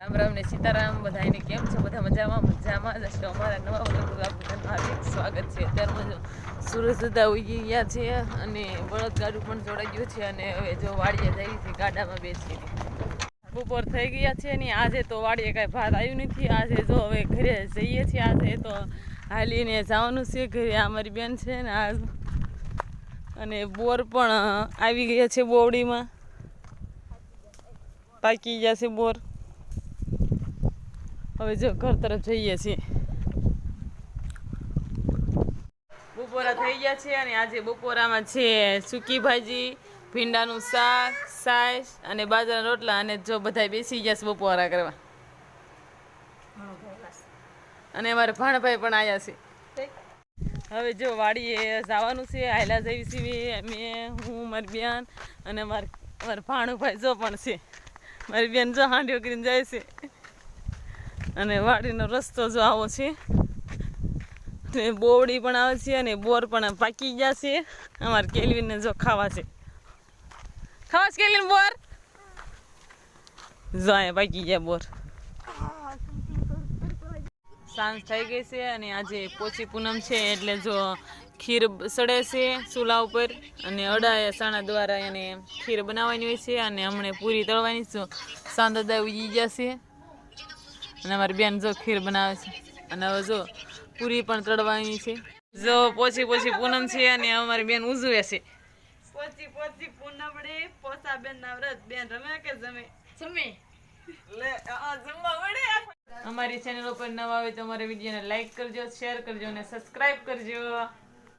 રામ રામ ને સીતારામ બધાને કેમ છો? બધા મજામાં? મજામાં જ? હશે અમારા નવા વડોદરા બધાનું હાર્દિક સ્વાગત છે. અત્યારમાં સુરત સુધા ઉગી ગયા છે અને બળદગાડું પણ જોડાઈ ગયું છે અને હવે જો વાડીએ જઈ છે, ગાડામાં બેસીને. બપોર થઈ ગયા છે ને આજે તો વાડીએ કાંઈ ભાત આવ્યું નથી. આજે જો હવે ઘરે જઈએ છીએ આજે તો હાલીને જવાનું છે. ઘરે આ મારી બેન છે ને આજ અને બોર પણ આવી ગયા છે બોવડીમાં પાકી ગયા છે બોર. હવે જો, ઘર તરફ જઈએ છીએ. બપોરા થઈ ગયા છે અને આજે બપોરામાં છે સૂકી ભાજી ભીંડાનું શાક સાસ અને બાજરાના રોટલા અને જો બધા બેસી ગયા છે બપોરા કરવા. અને અમારા ભાણભાઈ પણ આવ્યા છે. હવે જો વાડીએ જવાનું છે, આયલા જઈ છીએ મેં હું, મારી બેન અને માર, મારા ભાણુભાઈ જો પણ છે. મારી બેન જો હાંડીઓ કરીને જાય છે. અને વાડીનો રસ્તો જો આવો છે. ને બોવડી પણ આવે છે અને બોર પણ પાકી ગયા છે. અમારે કેલવીને જો ખાવા છે. ખાવા છે કેલવીન બોર? જો અહીંયા પાકી ગયા બોર. સાંજ થઈ ગઈ છે અને આજે પોચી પૂનમ છે એટલે જો ખીર સડે છે ચૂલા ઉપર. અને અડાયા સાણા દ્વારા એને ખીર બનાવવાની હોય છે અને હમણાં પૂરી તળવાની છે. દાદા ઉજી ગયા છે. અને મારી બેન જો ખીર બનાવે છે. અને હવે જો પૂરી પણ તળવાની છે. જો પોચી પોચી પૂનમ છે અને અમારી બેન ઉજવે છે. પોચી પોચી પૂનમડે પોસા બેન બેન રમે કે જમે? જમે. આ જમવા વડે અમારી ચેનલ ઉપર નવા આવે તો અમારા વિડીયોને લાઈક કરજો શેર કરજો અને સબસ્ક્રાઈબ કરજો.